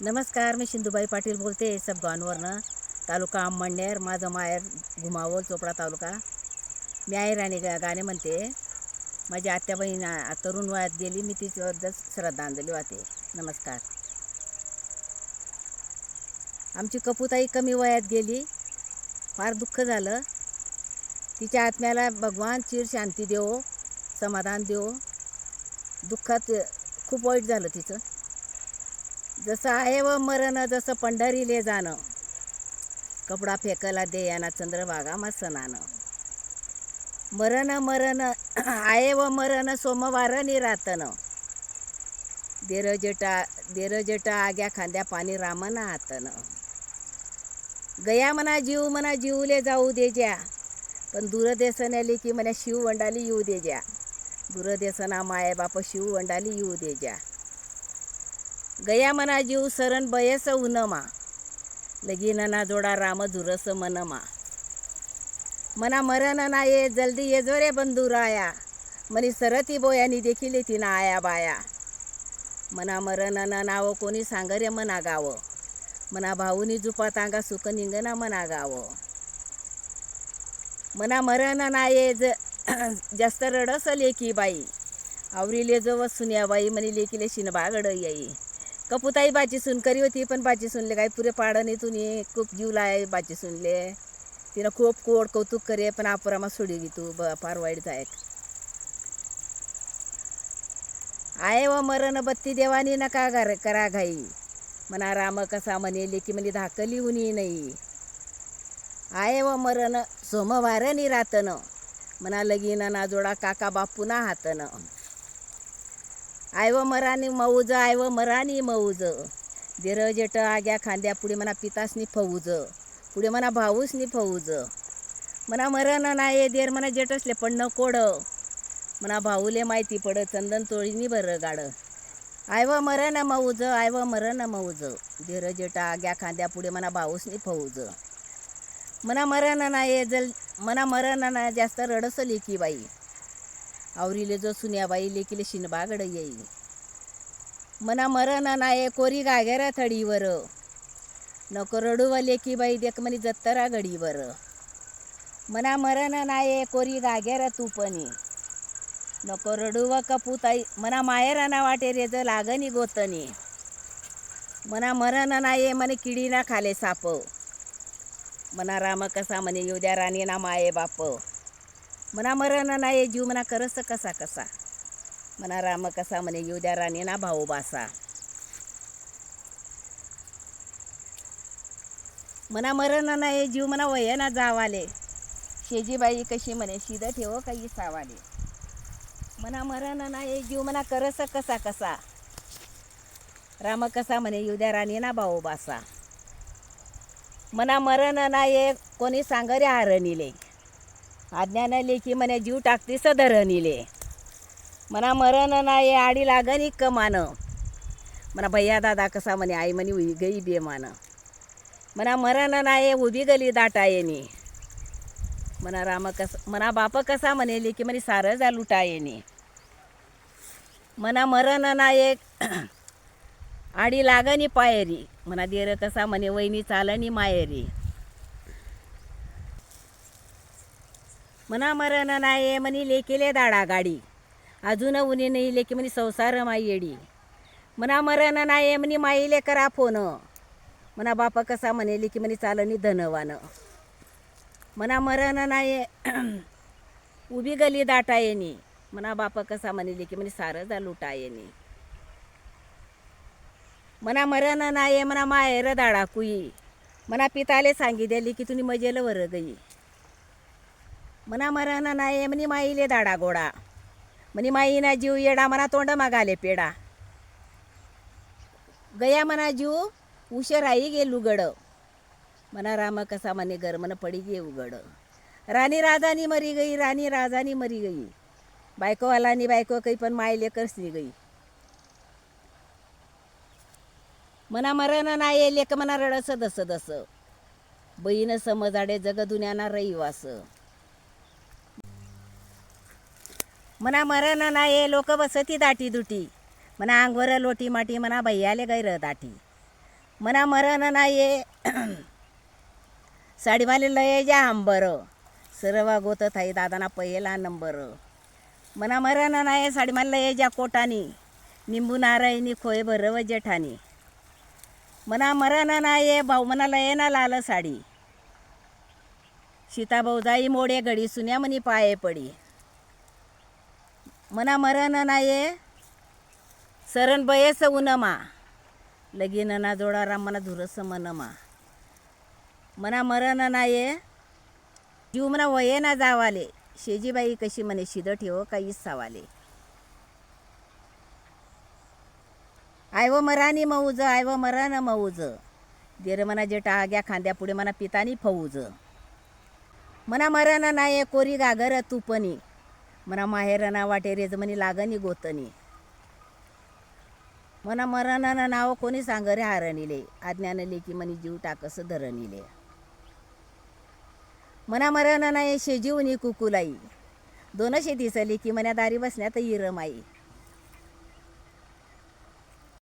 नमस्कार मी सिंधुबाई पाटील बोलते सबगाववरनं. तालुका अंमळनेर माझं माहेर घुमावल चोपडा तालुका. मी आहे राणी गा गाणे म्हणते. माझी आत्या बहीण तरुण वयात गेली मी तिच्याबद्दल श्रद्धांजली वाहते. नमस्कार. आमची कपूताई कमी वयात गेली. फार दुःख झालं. तिच्या आत्म्याला भगवान चिर शांती देवो समाधान देवो. दुःखात खूप वाईट झालं तिचं. जसं आहे व मरण जसं पंढरीले जाणं. कपडा फेकला देयाना चंद्रभागा मसनानं. मरण मरण आहे व मरण सोमवार निरातन. देरजेटा जेटा आग्या खांद्या पाणी रामन हातन गया म्हणा जीव म्हणा जीवले जाऊ दे ज्या. पण दूरदेसन आली की म्हणा शिव वंडाली येऊ दे ज्या. दूरदेसना माये बाप शिव वंडाली येऊ दे ज्या. गया मना जीव सरण बयस उनमा लगीन ना जोडा राम झुरस मनमा. मना मरण ना ये जल्दी ये जो रे बंधू राया मनी सरती बोयानी देखील ती आया बाया. मना मरण ना नाव कोणी सांग रे मना गाव मना भाऊनी जुपा तांगा सुख निंगना मना गाव. मना मरण ना ये ज जास्त रडस लेकी बाई आवरीले जव सुन्याबाई म्हणे लेकीले शिनबागड येई. कपुताई बाची सुनकरी होती पण बाची सुनले काय पुरे पाडं नाही तुम्ही खूप जीव लाय बाची सुनले. तिनं खूप कोड कौतुक करे पण आपुरामा सोडी गी तू ब फार वाईट जायक. आहे व मरण बत्ती देवानी नका घर करा घाई. म्हणा राम कसा म्हणेले की म्हणजे धाकली उनी नाही आहे व मरण सोमवार रातन म्हणा लगीन ना जोडा काका बापूना हातन. आयव मरानी मऊज आयव मरानी मऊज. देर जेट आग्या खांद्या पुढे म्हणा पितासनी फौज. पुढे म्हणा भाऊसनी फौज. म्हणा मरण नाही देर म्हणा जेटसले पडणं कोड. म्हणा भाऊले माहिती पड चंदन तोळीनी बरं गाड. आयव मरण मऊज आयव मरण मऊज. देर जेट आग्या खांद्या पुढे म्हणा भाऊसनी फौज. म्हणा मरण नाही जल म्हणा मरण ना जास्त रडसली की बाई. आवरीले जो सुन्याबाई लेकीले शिनबागड येई मना मरण नाये कोरी गागेरा थडीवर. नको रडूवा लेकी बाई देख म्हणी जत्तरा गडीवर मना मरण नाये कोरी गागेरा तुपणी नको रडूवा कपूताई मना मायराना वाटे रेज लागनी गोतनी. मना मरण नाये म्हणे किडीना खाले साप. मना राम कसा म्हणे येऊ द्या राणी ना माये बाप. मना मरण नाही जीव मना करस कसा कसा. मना राम कसा म्हणे येऊ द्या राणी ना भाऊ बासा. मना मरण नाही जीव मना वय ना जावाले. शेजीबाई कशी म्हणे शिद ठेव काही सावाले. मना मरण नाही जीव मना करस कसा कसा. राम कसा म्हणे येऊ द्या राणी ना भाऊ बासा. मना मरण नाही कोणी सांग रे आरणीले आज्ञानं लेखी म्हणे जीव टाकते सधरणीले म्हणा मरण नाही आडी लागन कमान म्हणा भैया दादा कसा म्हणे आई म्हणे उई गई बेमान. म्हणा मरण नाही उभी गली दाटा येणी म्हणा राम कस म्हणा बाप कसा म्हणे लेखी म्हणे सारं जा लुटा येणे म्हणा मरण नाही आडी लागनी पायरी. म्हणा देर कसा म्हणे वहिनी चालनी मायरी. मना मरण नाही म्हणी लेकेले दाडा गाडी अजून उनी नाही लेकी म्हणे संसार माई येडी. मना मरण नाही म्हणे माईले करा फोन. मना बाप कसा म्हणे लेकी म्हणे चालनी धनवान. मना मरण नाही उभी गली दाटा येणी मना बाप कसा म्हणे लेकी म्हणे सारं जा लुटा येणी मना मरण नाही म्हणा माहेर दाडा कुई मना पिताले सांगी की तुम्ही मजेल वर गई मना मरण नाही म्हणे माईले दाडा गोडा म्हणे माईना जीव येडा मना तोंड मागाले पेडा गया मना जीव उशराई गेल लुगड मना राम कसा मने घर मन पडी गे उघड राणी राजानी मरी गई राणी राजानी मरी गई बायको आलानी बायको काही पण मायले करसनी गई मना मरण नाही लेक मना रडस दस दस बहीण समजाडे जग दुन्याना रहिवास म्हणा मरण नाही लोक बसती दाटी दुटी. म्हणा अंगवर लोटी माटी म्हणा भैयाले गैर दाटी. म्हणा मरण नाही साडीमाले लय जा आंबर सरवा गोत थाई दादाना पहिला नंबर. मना मरण नाही साडीमाले लय जा कोटानी. निंबू नारायणी खोय भरव जेठानी. मना मरण नाही भाऊ मना लय ना लाल साडी. सीताभाऊ जाई मोडे घडी सुन्या म्हणी पाये पडी. मना मरण नाये. सरण बयस उनमा. लगी ना जोडा राम मना धुरस मनमा. मना मरण नाये. जीव मना वये ना जावाले. शेजीबाई कशी म्हणे शिद ठेव काहीच सावाले. आयव मरानी मऊज आयव मरण मऊज. देर मना जेटा आग्या खांद्या पुढे मना पितानी फौज. मना मरण नाये कोरी गागर तुपनी. मना माहेर ना वाटे रेज म्हणी लागनी गोतनी. मना मरण नाव कोणी सांग रे हारणिले. आज्ञान लेखी मनी जीव टाकस धरणिले. मना मरण शेजीवनी कुकुलाई. दोनशे दिसली की म्हण्या दारी बसण्यात हिरमाई